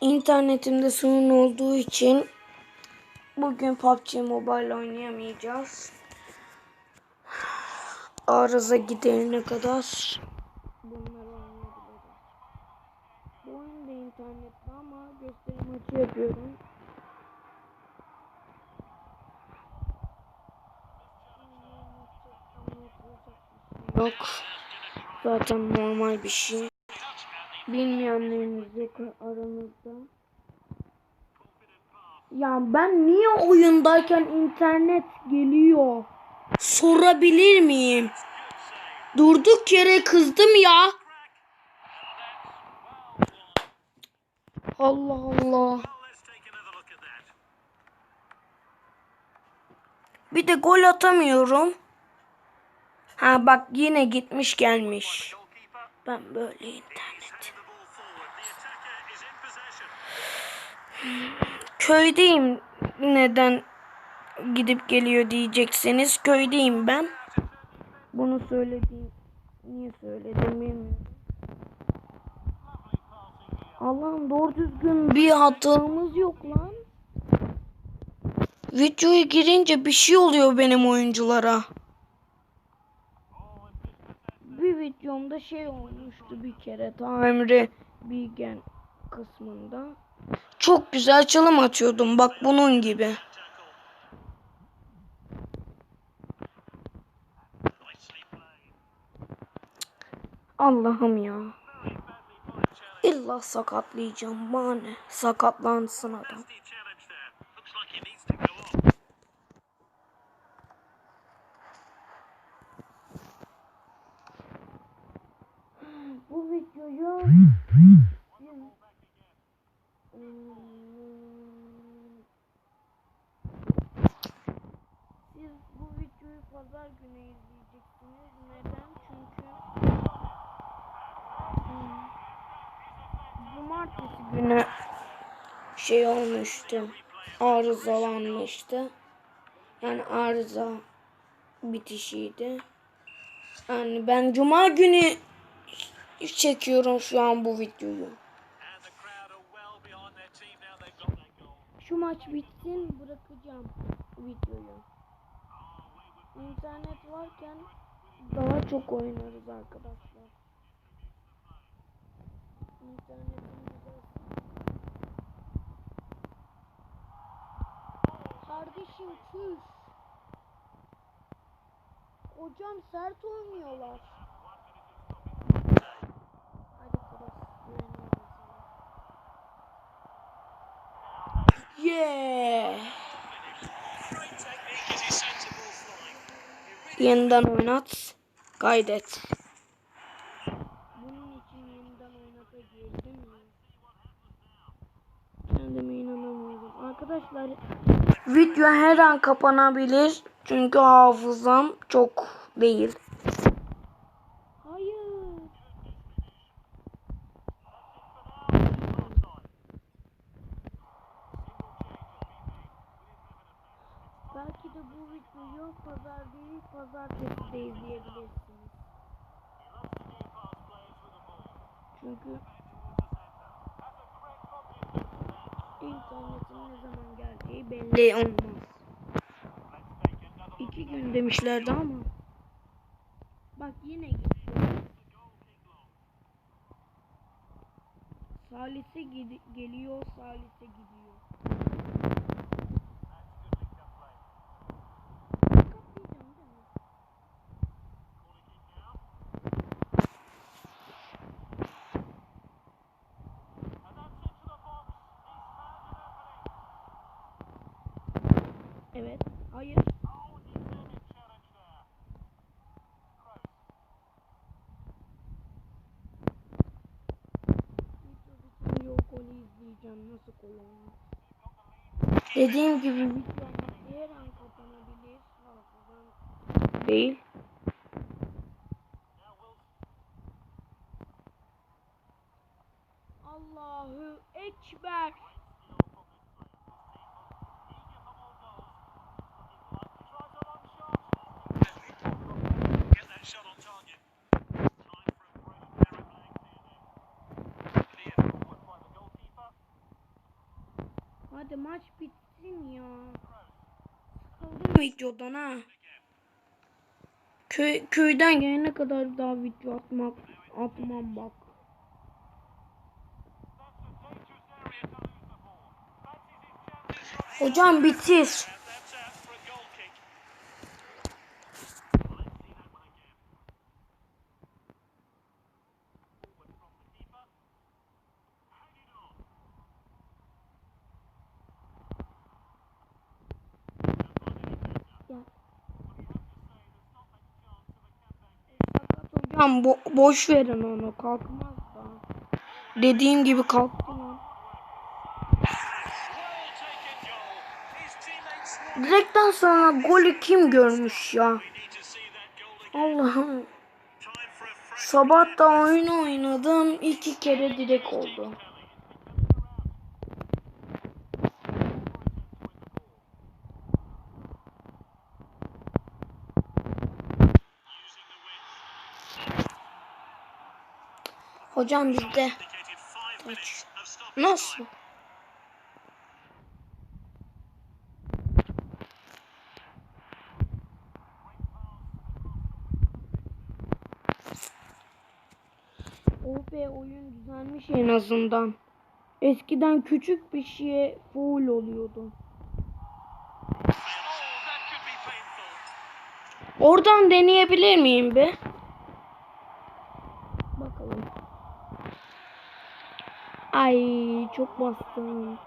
İnternetimde sorun olduğu için bugün PUBG Mobile oynayamayacağız. Arıza giderine kadar bunları oynayabiliriz. Bu oyun da internetli ama gösteri maçı yapıyorum. Yok. Zaten normal bir şey. Bilmeyenleriniz yok aranızda. Ya ben niye oyundayken internet geliyor? Sorabilir miyim? Durduk yere kızdım ya. Allah Allah. Bir de gol atamıyorum. Ha bak yine gitmiş gelmiş. Ben böyle internet. Köydeyim. Neden gidip geliyor diyecekseniz köydeyim ben. Bunu söylediğim niye söyledim bilmiyorum. Allah'ım doğru düzgün bir hatamız yok lan. Videoya girince bir şey oluyor benim oyunculara. Bir videomda şey olmuştu bir kere Tamri Bilgen kısmında. Çok güzel çalım atıyordum bak bunun gibi. Allah'ım ya. İlla sakatlayacağım bana? Sakatlansın adam. Bu videoyu siz bu videoyu pazar günü izleyeceksiniz. Neden? Çünkü Hmm. cumartesi günü şey olmuştu. Arızalanmıştı. Yani arıza bitişiydi. Yani ben cuma günü çekiyorum şu an bu videoyu. Şu maç bitsin bırakacağım videoyu. İnternet varken daha çok oynarız arkadaşlar. Kardeşim çüş. Hocam sert oynuyorlar. Yeniden oynat. Kaydet. Bunun için yeniden oynata girdim mi? Kendime inanamıyorum. Arkadaşlar video her an kapanabilir. Çünkü hafızam çok değil. Hayır. Belki de bu videoyu pazar değil pazartesi de izleyebilirsiniz. Çünkü internetin ne zaman geleceği belli olmaz. İki gün demişlerdi ama. Bak yine gitti. Salise geliyor, Salise gidiyor. Kapatmayacağım değil mi? Evet. Hayır. Yok onu izleyeceğim. Nasıl kullanılır? Dediğim gibi her an kapanabilir. Hafızam değil. Allahu Ekber. Hadi maç bitsin ya. Sıkıldım videodan ha. Köy, köyden gelene kadar daha video atmak atmam bak. Hocam bitir. Hocam bo boş verin onu kalkmaz da. Dediğim gibi kalktı lan. Direkten sonra golü kim görmüş ya? Allah'ım. Sabah da oyun oynadım. iki kere direk oldu. Hocam bizde. stoppage Nasıl? Oh be oyun düzelmiş en azından. Eskiden küçük bir şeye foul oluyordu. Oradan deneyebilir miyim be? Ay çok bastım.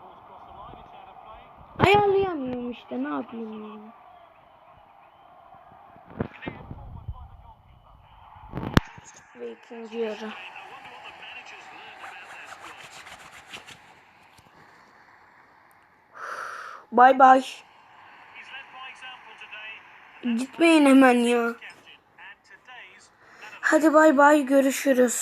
Ayarlayamıyorum işte ne yapayım yani. Ve ikinci yarı. Bay bay. Gitmeyin hemen ya. Hadi bay bay görüşürüz.